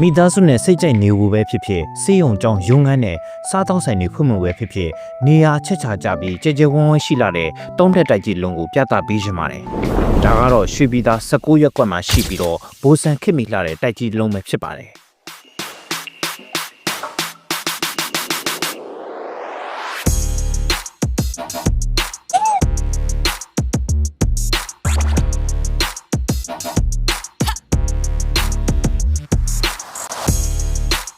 မိသားစုနဲ့စိတ်ကြိုက်နေဖို့ပဲဖြစ်ဖြစ်စေးရုံကြောင်းရုံငန်းနဲ့စားတောက်ဆိုင်တွေဖွင့်မှုပဲဖြစ်ဖြစ်နေရာချက်ချာကြပြီးကြဲကြဲဝန်းဝန်းရှိလာတဲ့တုံးတက်တိုက်ကြီးလုံးကိုပြသပေးခြင်းပါတယ်ဒါကတော့ရွှေပြည်သား16ရက်ကွက်မှာရှိပြီးတော့ဘိုးဆန်ခစ်မိလာတဲ့တိုက်ကြီးလုံးပဲဖြစ်ပါတယ်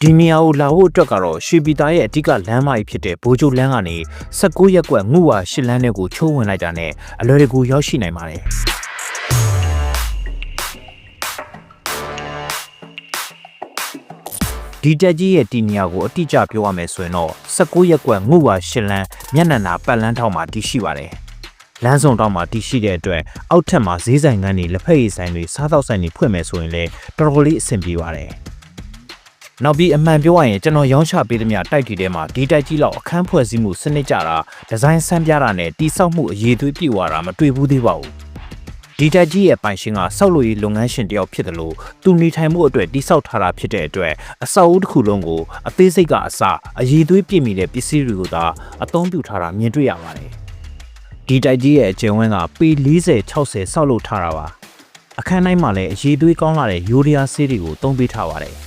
ဒီနေရာကိုလာဖို့အတွက်ကတော့ရွှေပြည်သားရဲ့အဓိကလမ်းမကြီးဖြစ်တဲ့ဘိုးကျိုလမ်းကနေ16ရက်ကွက်ငုဝါရှစ်လမ်းတွေကိုချိုးဝင်လိုက်တာနဲ့အလွယ်တကူရောက်ရှိနိုင်ပါတယ်ဒီတက်ကြီးရဲ့ဒီနေရာကိုအတိအကျပြောရမယ်ဆိုရင်တော့16ရက်ကွက်ငုဝါရှစ်လမ်းမျက်နှာနာပတ်လန်းထောက်မှာတည်ရှိပါတယ်လမ်းစုံတောက်မှာတည်ရှိတဲ့အတွက်အောက်ထပ်မှာဈေးဆိုင်ကန်းတွေလက်ဖက်ရည်ဆိုင်တွေစားသောက်ဆိုင်တွေဖွင့်မယ်ဆိုရင်လည်းတော်တော်လေးအဆင်ပြေပါတယ် နောက်ပြီးအမှန်ပြောရရင်ကျွန်တော်ရောင်းချပေးသမျှတိုက်တီထဲမှာဒီတိုက်ကြီးလောက်အခန်းဖွဲ့စည်းမှုစနစ်ကြတာဒီဇိုင်းဆန်းပြတာနဲ့တိဆောက်မှုအရေးသွေးပြည့်ဝတာမတွေ့ဘူးသေးပါဘူးဒီတိုက်ကြီးရဲ့ပိုင်ရှင်ကဆောက်လုပ်ရေးလုပ်ငန်းရှင်တယောက်ဖြစ်တယ်လို့သူနေထိုင်မှုအတွက်တိဆောက်ထားတာဖြစ်တဲ့အတွက်အဆောက်အဦတစ်ခုလုံးကိုအသေးစိတ်ကအစအရေးသွေးပြည့်မီတဲ့ပစ္စည်းတွေကိုသာအသုံးပြုထားတာမြင်တွေ့ရပါတယ်ဒီတိုက်ကြီးရဲ့အကျယ်ဝန်းကပေ40 60ဆောက်လုပ်ထားတာပါအခန်းတိုင်းမှာလည်းအရေးသွေးကောင်းလာတဲ့ယူရီးယားဆေးတွေကိုသုံးပေးထားပါတယ်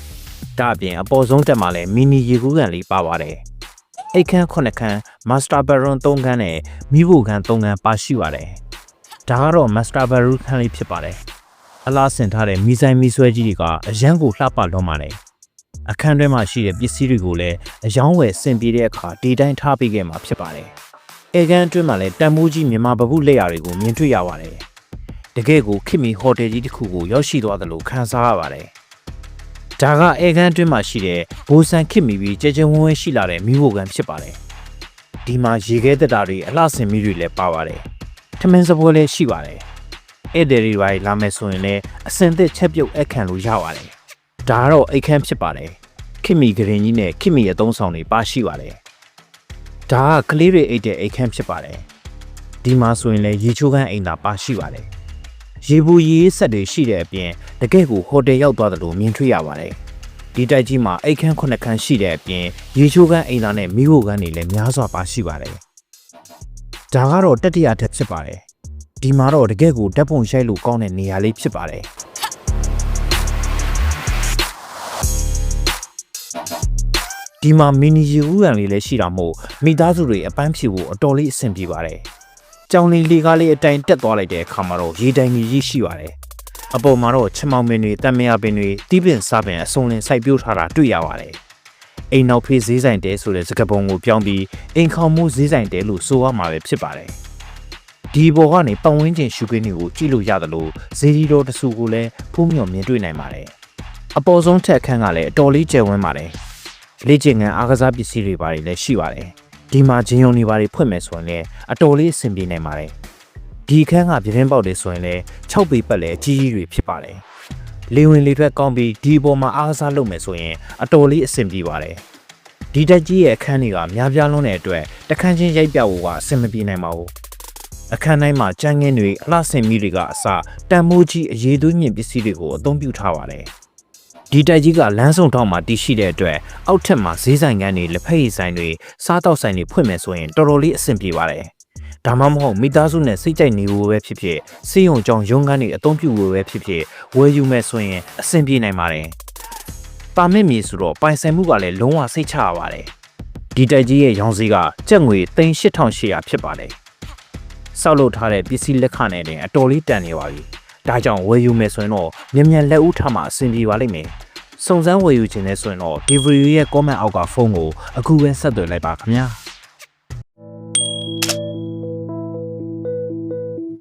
ဒါအပြင်အပေါ်ဆုံးတက်မှာလည်းမီနီရေကူးကန်လေးပါပါတယ်။အိတ်ခမ်း9ခန်းမာစတာဘရွန်3ခန်းနဲ့မိဖို့ခန်း3ခန်းပါရှိပါတယ်။ဒါကတော့မာစတာဘရူခန်းလေးဖြစ်ပါတယ်။အလားဆင်ထားတဲ့မီဆိုင်မီဆွဲကြီးတွေကအရန်ကိုလှပလွန်ပါတယ်။အခန်းထဲမှာရှိတဲ့ပစ္စည်းတွေကိုလည်းအယောင်းဝယ်ဆင်ပြေတဲ့အခါဒီတိုင်းထားပေးခဲ့မှာဖြစ်ပါတယ်။အေကန်အတွင်းမှာလည်းတန်မိုးကြီးမြန်မာပပုလက်ရာတွေကိုမြင်တွေ့ရပါတယ်။တကယ်ကိုခင်မီဟိုတယ်ကြီးတစ်ခုကိုရောက်ရှိသွားသလိုခံစားရပါတယ်။ ဒါကအေကန်အတွင်းမှာရှိတဲ့ဘိုးဆန်ခစ်မိပြီးကြဲကြဲဝန်းဝန်းရှိလာတဲ့မိဖို့ကန်ဖြစ်ပါတယ်။ဒီမှာရေခဲတက်တာတွေအလှဆင်မိတွေလည်းပါပါတယ်။ထမင်းစပွဲလည်းရှိပါတယ်။ဧည့်သည်တွေပါလာမယ်ဆိုရင်လည်းအစင်သစ်ချက်ပြုတ်အခန့်လို့ရပါတယ်။ဒါကတော့အိတ်ခမ်းဖြစ်ပါတယ်။ခစ်မိဂရင်ကြီးနဲ့ခစ်မိရဲ့သုံးဆောင်တွေပါရှိပါတယ်။ဒါကကလေးတွေအိတ်တဲ့အိတ်ခမ်းဖြစ်ပါတယ်။ဒီမှာဆိုရင်လည်းရေချိုးခန်းအိမ်သာပါရှိပါတယ်။ ရေဘူးရေအေးဆက်တွေရှိတဲ့အပြင်တကယ့်ကိုဟိုတယ်ရောက်သွားတယ်လို့မြင်တွေ့ရပါတယ်။ဒီတိုက်ကြီးမှာအိတ်ခမ်းခုနှစ်ခန်းရှိတဲ့အပြင်ရေချိုးခန်းအိမ်သားနဲ့မိဖို့ခန်းတွေလည်းများစွာပါရှိပါတယ်။ဒါကတော့တတိယထက်ဖြစ်ပါတယ်။ဒီမှာတော့တကယ့်ကိုဓာတ်ပုံရိုက်လို့ကောင်းတဲ့နေရာလေးဖြစ်ပါတယ်။ဒီမှာမီနီရေဦးရန်လေးလည်းရှိတာမို့မိသားစုတွေအပန်းဖြေဖို့အတော်လေးအဆင်ပြေပါတယ်။ ကြောင်လီလီကားလေးအတိုင်းတက်သွားလိုက်တဲ့အခါမှာတော့ရေတိုင်ကြီးကြီးရှိပါတယ်။အပေါ်မှာတော့ချမောင်ပင်တွေတံမယာပင်တွေတီးပင်စားပင်အစုံလင်စိုက်ပျိုးထားတာတွေ့ရပါတယ်။အိမ်နောက်ဖေးဈေးဆိုင်တဲဆိုတဲ့စကားပုံကိုပြောင်းပြီးအိမ်ခေါင်မှုဈေးဆိုင်တဲလို့ဆိုရမှာပဲဖြစ်ပါတယ်။ဒီဘော်ကနေပတ်ဝန်းကျင်ရှုခင်းတွေကိုကြည့်လို့ရတယ်လို့ဈေးဒီတော်တဆူကိုလည်းဖုံးမြော်မြင်တွေ့နိုင်ပါတယ်။အပေါ်ဆုံးထက်ခန်းကလည်းအတော်လေးကျယ်ဝန်းပါတယ်။လေ့ကျင့်ခန်းအားကစားပစ္စည်းတွေပါတယ်လည်းရှိပါတယ်။ ဒီမှာဂျင်းယုံတွေပါတွေဖွင့်မယ်ဆိုရင်လည်းအတော်လေးအဆင်ပြေနိုင်ပါတယ်ဒီအခန်းကပြတင်းပေါက်တွေဆိုရင်လည်း6ပေပတ်လည်းအကြီးကြီးတွေဖြစ်ပါတယ်လေဝင်လေထွက်ကောင်းပြီးဒီအပေါ်မှာအားကစားလုပ်မယ်ဆိုရင်အတော်လေးအဆင်ပြေပါတယ်ဒီတက်ကြီးရဲ့အခန်းတွေကများပြားလွန်းတဲ့အတွက်တခန်းချင်းရိုက်ပြဖို့ကအဆင်မပြေနိုင်ပါဘူးအခန်းတိုင်းမှာကြမ်းငင်းတွေအလှဆင်မီတွေကအစတန်မိုးကြီးအရေးသွေးမြင့်ပစ္စည်းတွေကိုအသုံးပြုထားပါတယ် ဒီတိုက်ကြီးကလမ်းဆောင်တောက်မှာတည်ရှိတဲ့အတွက်အောက်ထပ်မှာဈေးဆိုင်ကန်းတွေလက်ဖက်ရည်ဆိုင်တွေစားတောက်ဆိုင်တွေဖွင့်မယ်ဆိုရင်တော်တော်လေးအဆင်ပြေပါတယ်။ဒါမှမဟုတ်မိသားစုနဲ့စိတ်ကြိုက်နေဖို့ပဲဖြစ်ဖြစ်စေးရုံကြောင်ရုံးကန်းတွေအသုံးပြုဖို့ပဲဖြစ်ဖြစ်ဝယ်ယူမယ်ဆိုရင်အဆင်ပြေနိုင်ပါတယ်။ပါမစ်မြေဆိုတော့ပိုင်ဆိုင်မှုကလည်းလုံးဝစိတ်ချရပါတယ်။ဒီတိုက်ကြီးရဲ့ရောင်းစည်းကကျပ်ငွေ3800ဖြစ်ပါတယ်။စောက်လုပ်ထားတဲ့ပစ္စည်းလက်ခနဲ့တင်အတော်လေးတန်နေပါပြီ။ ဒါကြောင့်ဝယ်ယူမယ်ဆိုရင်တော့မြန်မြန်လက်ဦးထားမှအဆင်ပြေပါလိမ့်မယ်။စုံစမ်းဝယ်ယူခြင်းနဲ့ဆိုရင်တော့ delivery ရဲ့ comment အောက်ကဖုန်းကိုအခုပဲဆက်သွယ်လိုက်ပါခင်ဗျာ။